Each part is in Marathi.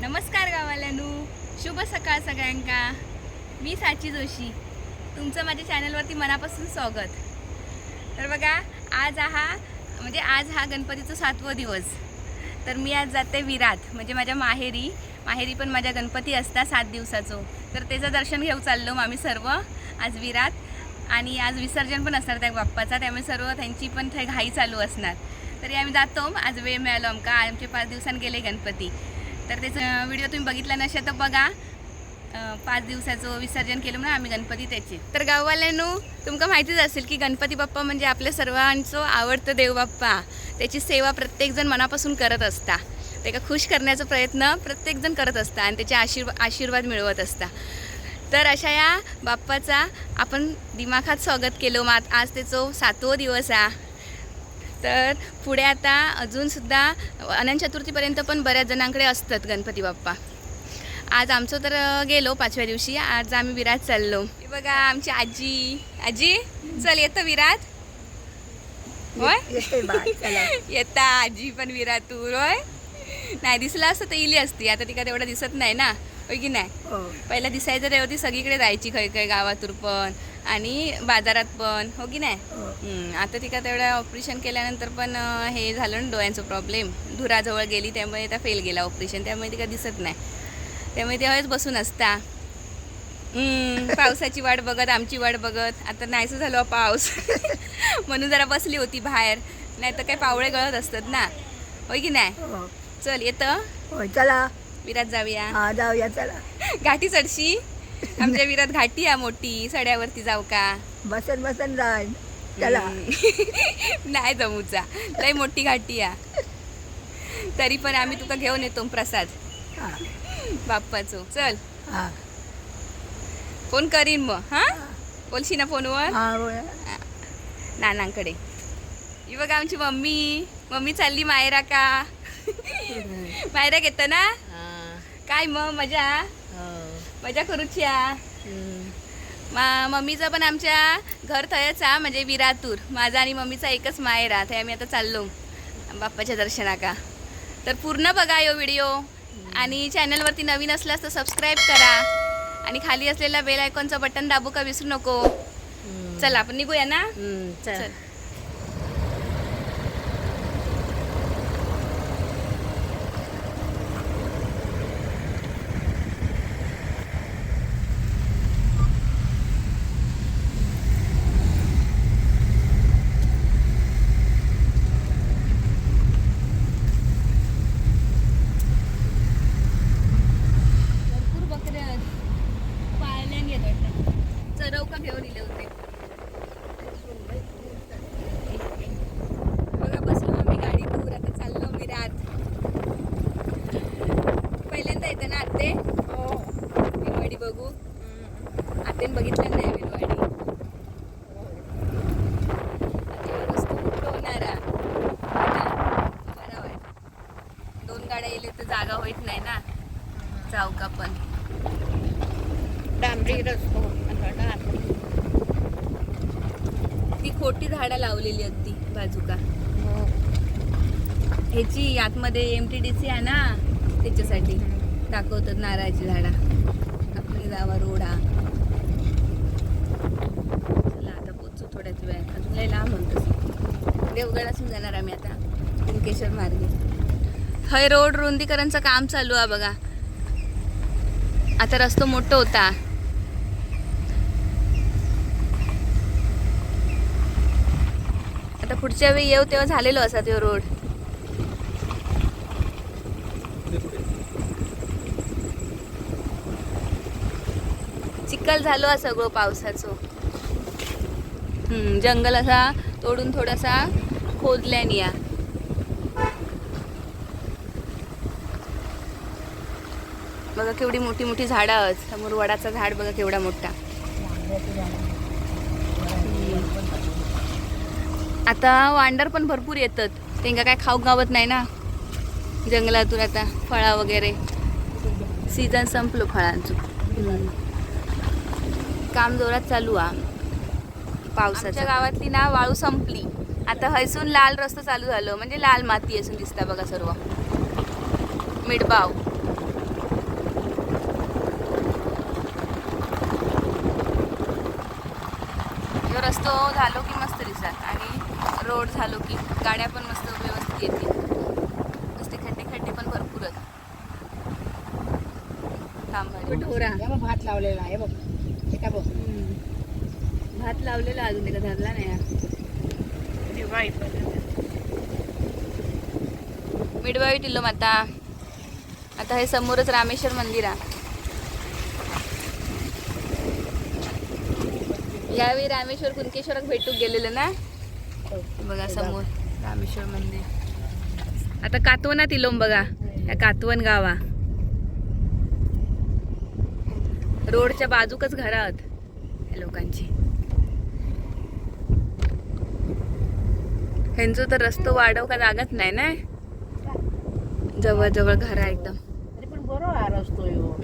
नमस्कार गावाल्यानू. शुभ सकाळ सगळ्यांका. मी साची जोशी. तुमचं माझ्या चॅनलवरती मनापासून स्वागत. तर बघा आज हा म्हणजे आज हा गणपतीचा सातवा दिवस. तर मी आज जाते विरात म्हणजे माझ्या माहेरी. माहेरी पण माझ्या गणपती असता सात दिवसाचो. तर त्याचं दर्शन घेऊ चाललो आम्ही सर्व आज विरात. आणि आज विसर्जन पण असणार त्या बाप्पाचा. त्यामुळे सर्व त्यांची पण थंय घाई चालू असणार. तरी आम्ही जातो. आज वेळ मिळालो आमका. आमचे पाच दिवसांनी गेले गणपती. तर त्याचा व्हिडिओ तुम्ही बघितला नसेल तर बघा. पाच दिवसाचं विसर्जन केलं म्हणून आम्ही गणपती त्याचे. तर गाववाल्यांनो तुमका माहितीच असेल की गणपती बाप्पा म्हणजे आपल्या सर्वांचं आवडतं देवबाप्पा त्याची सेवा प्रत्येकजण मनापासून करत असता. त्याला खुश करण्याचा प्रयत्न प्रत्येकजण करत असता आणि त्याचे आशीर्वाद आशीर्वाद मिळवत असता. तर अशा या बाप्पाचा आपण दिमाखात स्वागत केलो. मात आज त्याचं सातवं दिवस आहे तर पुढे आता अजूनसुद्धा अनंत चतुर्थीपर्यंत पण बऱ्याच जणांकडे असतात गणपती बाप्पा. आज आमचं तर गेलो पाचव्या दिवशी. आज आम्ही विराट चाललो. बघा आमची आजी. आजी चल येतं विराट होय? येते आजी पण विरातूर होय? नाही दिसलं असतं तर इली असती. आता ती का तेवढं दिसत नाही ना. होय की नाही? हो. पहिला दिसायचं तेव्हा ती सगळीकडे जायची खै खै गावातून पण. आणि बाजारात पण हो की नाही? हो. आता ती का तेवढं ऑपरेशन केल्यानंतर पण हे झालं ना डोळ्यांचं प्रॉब्लेम धुराजवळ गेली त्यामुळे त्या फेल गेला ऑपरेशन त्यामुळे ती का दिसत नाही. त्यामुळे तेव्हाच बसून असता. पावसाची वाट बघत आमची वाट बघत. आता नाहीसं झालो हा पाऊस. म्हणून जरा बसली होती बाहेर. नाही तर काही पावळे गळत असतात ना. होय की नाही? हो. चल येतं? हो चला. विरात जाऊया. हा जाऊया चला. घाटी चढशी. आमच्या विरात घाटी आहे मोठी सड्यावरती जाऊ का? बसन बसन जाय. चला. नाही जमूचा लय मोठी घाटी आहे. तरी पण आम्ही तुका घेऊन येतो प्रसाद. हा. बाप्पाचो. चल. हा. फोन करीन मग हा? बोलशी ना फोनवर? हा होय. नानांकडे. ही बघा आमची मम्मी. मम्मी चालली मायरा का? मायरा घेतं ना? काय मग मजा? मजा करूची आ. मा मम्मीचं पण आमच्या घर थयच म्हणजे विरातूर. माझा आणि मम्मीचा एकच माहेर आहे आम्ही आता चाललो. बाप्पाच्या दर्शनाका. तर पूर्ण बघा यो व्हिडिओ. आणि चॅनलवरती नवीन असल्यास तर सबस्क्राईब करा. आणि खाली असलेल्या बेल आयकॉनचं बटन दाबू का विसरू नको. चला आपण निघूया ना? चल भरपूर बकरे पाळल्यान येत वाटतं चरव का घेऊन दिले होते बघा बसलो आम्ही गाडी दूर आता चाललो विरात पहिल्यांदा येतं ना आते विरवाडी बघू आतेन बघितलं नाही विरवाडी आतेवर वस्तू कुठं होणार आ? ना? बरं वाट. दोन गाड्या येले तर जागा होत नाही ना जाऊ का पण डांबरी रस्तो ती खोटी झाडं लावलेली ती बाजूका. ह्याची आतमध्ये एम टी डी सी आहे ना त्याच्यासाठी दाखवतात नारळाची झाडा. आपली जावा रोडा. चला आता पोचू थोड्याच वेळात. अजून लय लांब म्हणतो देवगड असून जाणार आम्ही आता कुणकेश्वर मार्गे. हय रोड रुंदीकरणचं काम चालू आहे बघा. आता रस्तो मोठं होता. आता पुढच्या वेळी येऊ तेव्हा झालेलो असा तो रोड चिखल झालो हा सगळं पावसाचं. जंगल असा तोडून थोडासा खोदल्याने या बघा केवढी मोठी मोठी झाडं आहेत. समोर वडाचा झाड बघा केवढा मोठा. आता वांडर पण भरपूर येतात. त्यांना काय खाऊ गावत नाही ना. जंगलातून आता फळा वगैरे. सीझन संपलो फळांचं. काम जोरात चालू आ. पावसाच्या गावातली ना वाळू संपली. आता हैसून लाल रस्ता चालू झालं. म्हणजे लाल माती असून दिसता बघा सर्व. मिडबाव रस्तो झालो की मस्त दिसतात. आणि रोड झालो की गाड्या पण मस्त व्यवस्थित येतील. नुसते खड्डे खड्डे पण भरपूर आहेत. भात लावलेला आहे बघ. हे का बघ? हम्म. भात लावलेला अजून एका धरला नाही. मिडवावी टिल्लो माता आता हे समोरच रामेश्वर मंदिर आहे. यावेळी रामेश्वर कुणकेश्वरात भेटूक गेलेलं ना? बघा समोर. रामेश्वर मंदिर. आता कातवनात इलोम बघा या कातवन गावा. रोडच्या बाजूकच घरं आहेत या लोकांची. ह्यांचं तर रस्तो वाढव का जागाच नाही ना? जवळ जवळ घर आहे एकदम.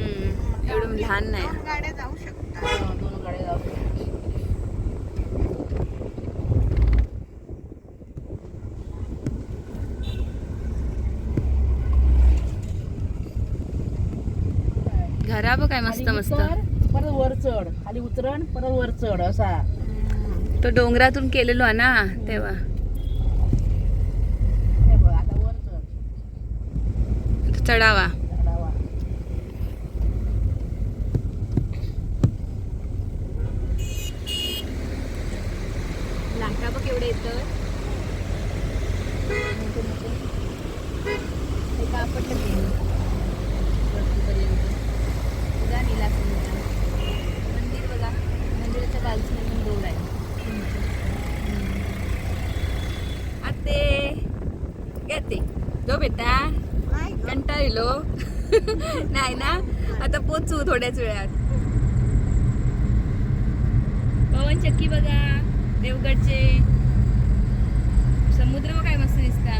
हा. एवढं लहान नाही हा, दोन गाड्या जाऊ शकतात. घरा बघ काय मस्त मस्त. परत वर चढ. खाली उतरण परत वर चढ असा. तो डोंगरातून केलेलो आहे ना तेव्हा. चढावा. लाटा बघ एवढे येतं एका आपटलं ते वरतीपर्यंत बघा नीला समुद्र मंदिर बघा मंदिराच्या बाजूने पण रोड आहे आते येते जो बेटा हॅलो? नाही ना? आता पोचू थोड्याच वेळात. पवन चक्की बघा देवगडचे. समुद्र काय मस्त दिसता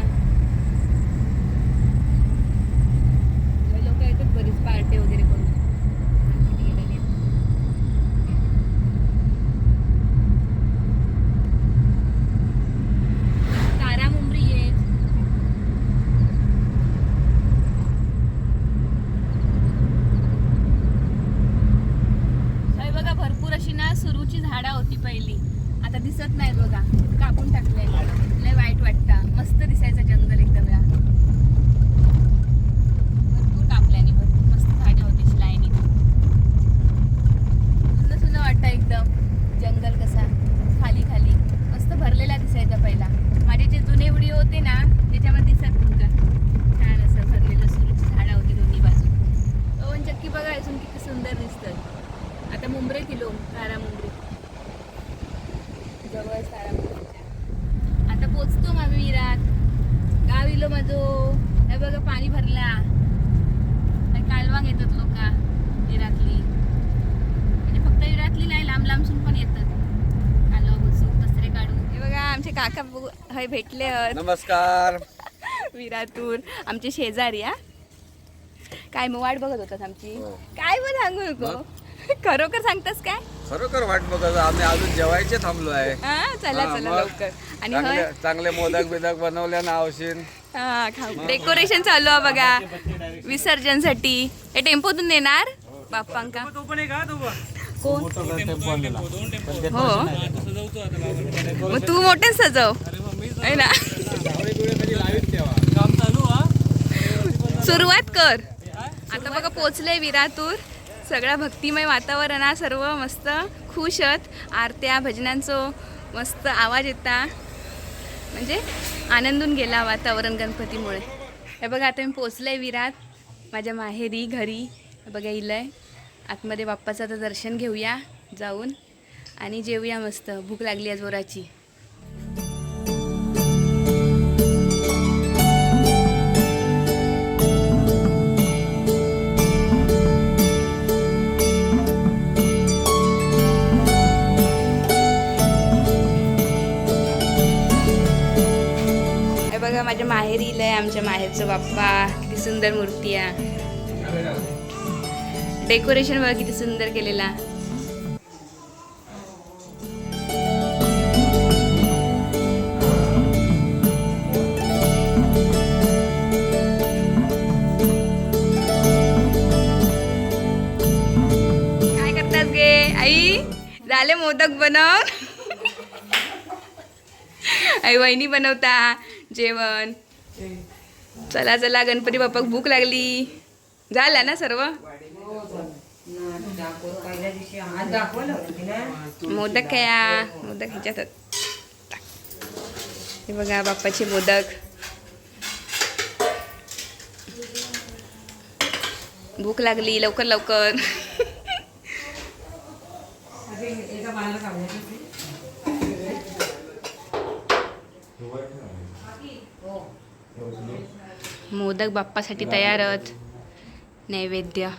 लोक येतात बरीच पार्टी वगैरे करून किती गेलेले आहेत. तारा मुंबरी आहेत हे बघा भरपूर अशी ना सुरूची झाडं होती पहिली आता दिसत नाहीत बघा कापून टाकले लय वाईट वाटतं मस्त दिसायचं जंगल एकदम या भरपूर कापल्याने भरपूर मस्त झाडे होती अशी लाईनी सुंदर सुंदर वाटतं एकदम जंगल कसा खाली खाली मस्त भरलेला दिसायचा पहिला माझे जे जुने व्हिडिओ होते ना त्याच्यामध्ये दिसत तुमका छान असं भरलेलं सुरूची झाडं होती दोन्ही बाजू पवन चक्की बघा अजून किती सुंदर दिसतं आता मुंबईत इलो तारा मुंबरी. जवळ तारा मुंबरीच्या. आता पोचतो आम्ही विरात गाव इलो माझो हे बघा पाणी भरला. हे कालवांग येतात लोक विरातली म्हणजे फक्त विरातली नाही लांब लांबसून पण येतात. कालवा बसू दसरे काढून. हे बघा आमचे काका हय भेटले नमस्कार. विरातूर आमचे शेजारी हा. काय मग वाट बघत होतात आमची? हो. काय मग सांगू नको? खरोखर सांगतास काय? खरोखर वाट बघत आम्ही अजून जेवायचे थांबलो आहे. हा चला हा, चला मग लवकर. आणि चांगले मोदक बिदक बनवले ना औषध हा खाऊ. डेकोरेशन चालू आहे बघा. विसर्जनसाठी. हे टेम्पोतून नेणार? बाप्पांका. कोण? हो. मग तू मोठे सजव. है ना सुरुवात कर. आता बघा पोचले विरातूर. सगळं भक्तिमय वातावरण हा सर्व मस्त खुश आहेत. आरत्या भजनांचो मस्त आवाज येता. म्हणजे आनंदून गेला वातावरण गणपतीमुळे. हे बघा आता मी पोचलं आहे विरात. माझ्या माहेरी घरी. बघा इलं आहे आतमध्ये बाप्पाचं आता दर्शन घेऊया जाऊन. आणि जेवूया मस्त. भूक लागली आहे जोराची. आमच्या माहेरचं बाप्पा किती सुंदर मूर्ती आहे. डेकोरेशन बघा किती सुंदर केलेला. काय करतात गे आई? झाले मोदक बनव. आई वहिनी बनवता जेवण. चला चला गणपती बाप्पा भूक लागली. झाला ना सर्व? मोदक कया मोदक ह्याच्यात. हे बघा बाप्पाचे मोदक. भूक लागली लवकर लवकर. मोदक बाप्पासाठी तयारच नैवेद्य.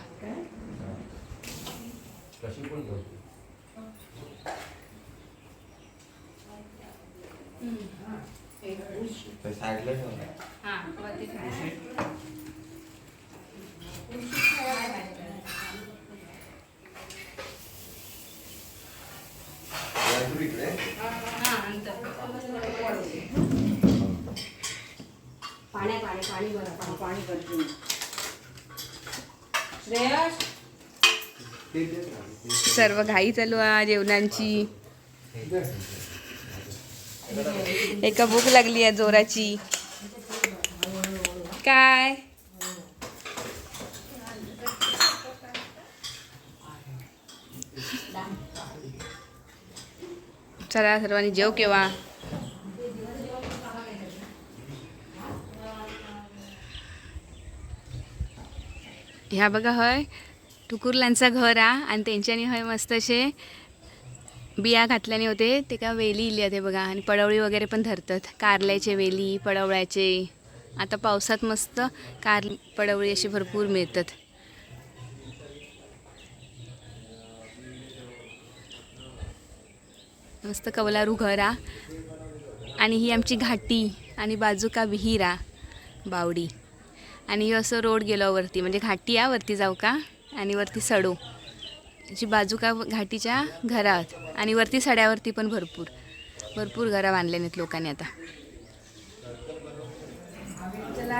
सर्व घाई चालू आहे जेवणांची. एका भूक लागली आहे जोराची. काय? चला सर्वांनी जेव केव्हा? ह्या बघा हय. टुकुरलांचा घर आ आणि त्यांच्यानी हय मस्त असे बिया घातल्याने होते. ते का वेली इली होते बघा. आणि पडवळी वगैरे पण धरतात. कारल्याचे वेली पडवळ्याचे. आता पावसात मस्त कार पडवळी अशी भरपूर मिळतात. मस्त कवलारू घर आ आणि ही आमची घाटी आणि बाजू का बावडी. आणि असं रोड गेलो वरती म्हणजे घाटी या वरती जाऊ का? आणि वरती सडो. जी बाजू का घाटीच्या घरात आणि वरती सड्यावरती पण भरपूर. भरपूर घरं बांधले नाहीत लोकांनी आता. चला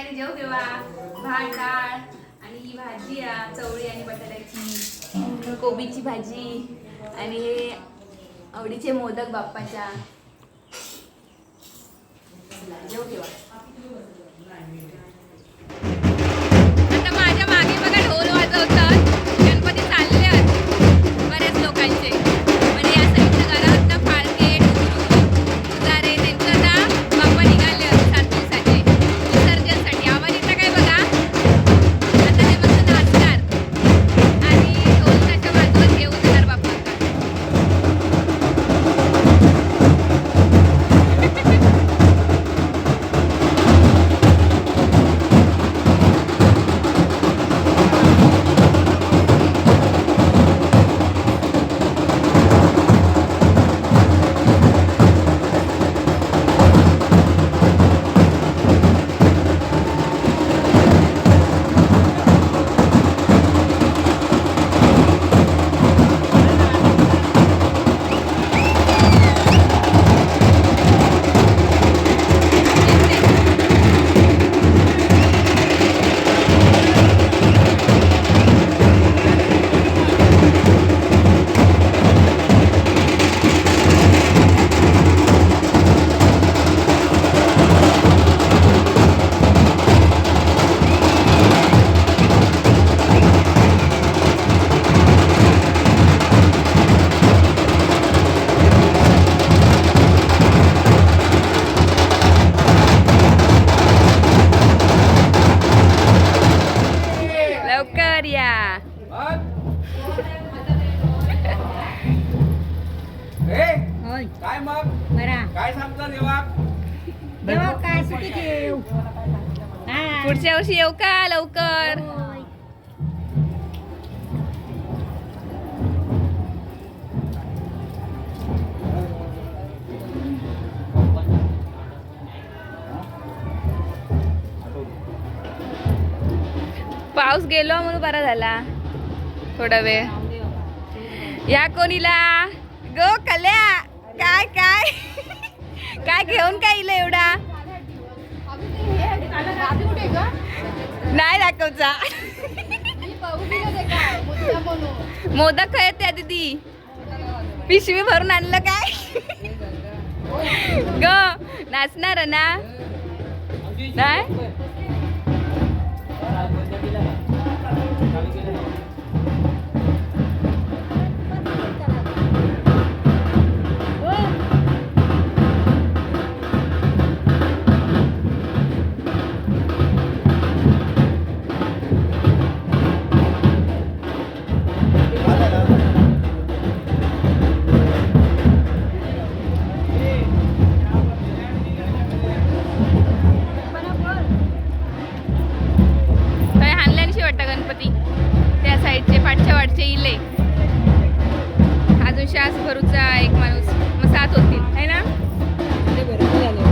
सगळ्यांनी जेव घेवा भात डाळ आणि ही भाजी आहे चवळी आणि बटाट्याची. कोबीची भाजी आणि हे आवडीचे मोदक बाप्पाच्या. जेव घेवा पाऊस गेलो म्हणून बरा झाला. थोडा वेळ. या कोणीला? गो कल्या. काय काय? काय घेऊन काय येईल एवढा? नाही दाखवचा. मोदक काय त्या दिदी. पिशवी भरून आणलं काय? ग नाचणार ना? नाही? अजून भरूचा एक माणूस मग सात होतील आहे ना आपण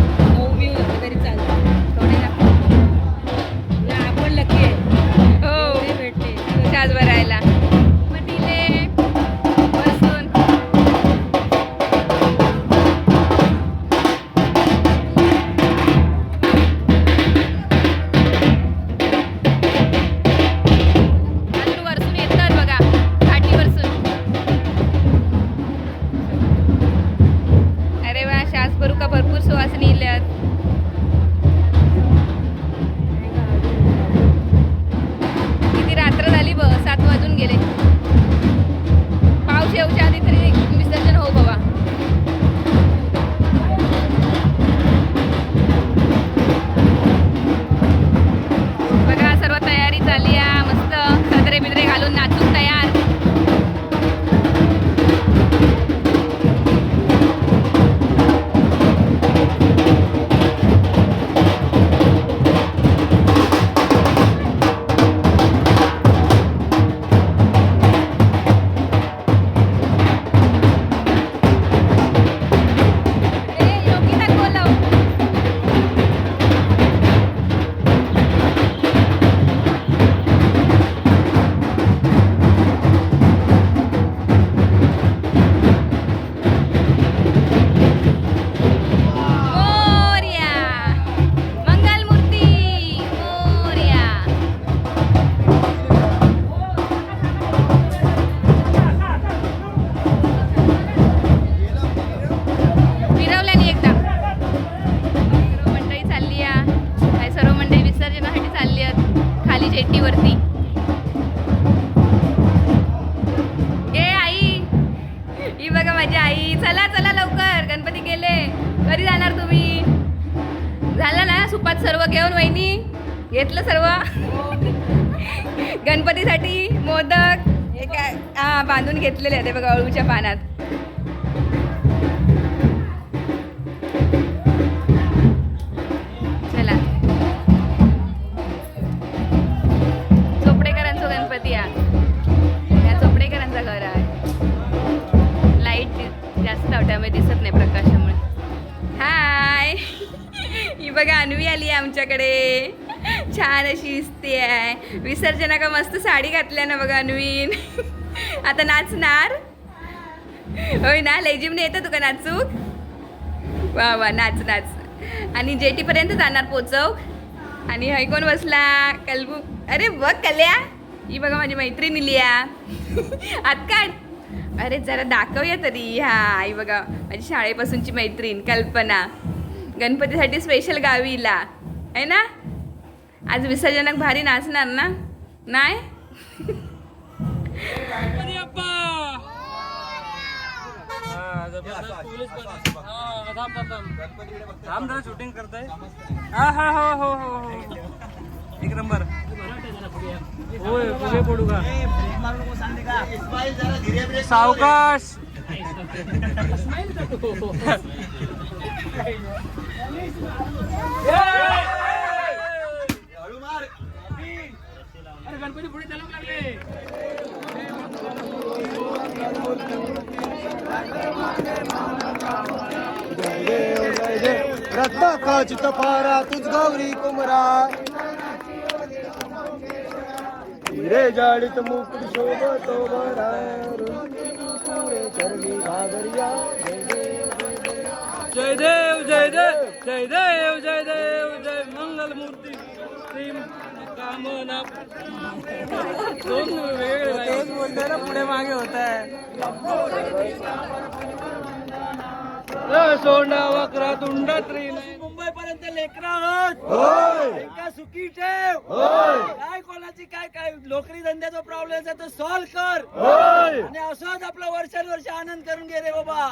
आई चला चला लवकर. गणपती गेले. कधी जाणार तुम्ही? झालं ना सुपात सर्व घेऊन वहिनी? घेतलं सर्व? गणपतीसाठी मोदक. हे काय? बांधून घेतलेले ते बघा अळूच्या पानात. बघा अन्वी आली आहे आमच्याकडे. छान अशी दिसते आहे. विसर्जना का मस्त साडी घातल्या ना बघा अन्वीन. आता नाचणार? होय ना लेजिमने येतं तुका नाचूक? वा वा नाच नाच. आणि जेटीपर्यंत जाणार पोचव. आणि हय कोण बसला? कलबू. अरे बघ कल्या. ही बघा माझी मैत्रीण लिया आत काढ. अरे जरा दाखवूया तरी. हा आई बघा माझी शाळेपासूनची मैत्रीण कल्पना. गणपतीसाठी स्पेशल गावीला. आहे ना? आज विसर्जनक भारी नाचणार ना? नाही थांब जरा शूटिंग करताय. हा हा हो हो हो हो. एक नंबर. होय पुढे पडू का? सावकाश! गणपती पुढे चालू लागले चितपारा तुझ गौरी कुमरा हिरे जाळीत मुकुट शोभतो बरा चरणी घाबरिया जय जय देव जय देव जय देव जय मंगल मूर्ती श्री कामना. दोन बोलतोय ना पुढे मागे होत आहे. सोंडा वक्रा तुंड पर्यंत लेकरा सुखी ठेव. काय कोणाची काय काय नोकरी धंद्याचा प्रॉब्लेम आहे तो सॉल्व्ह कर. आणि असंच आपला वर्षानुवर्ष आनंद करून गे रे बाबा.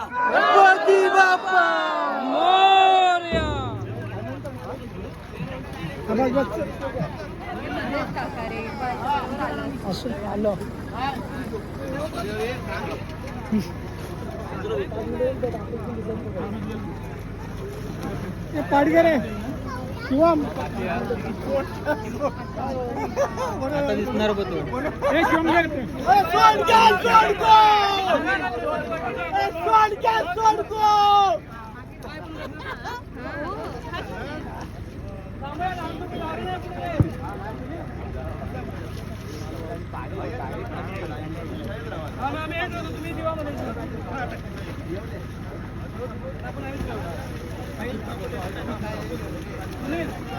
ते पाडगे रे शिवम आता दिसणार बघ तू. हे शिवम घे ते सोड गॅ सोड गो. सोड गॅ सोड गो. तुम्ही दिवा म्हणायचं आपण आम्हीच 非常不错非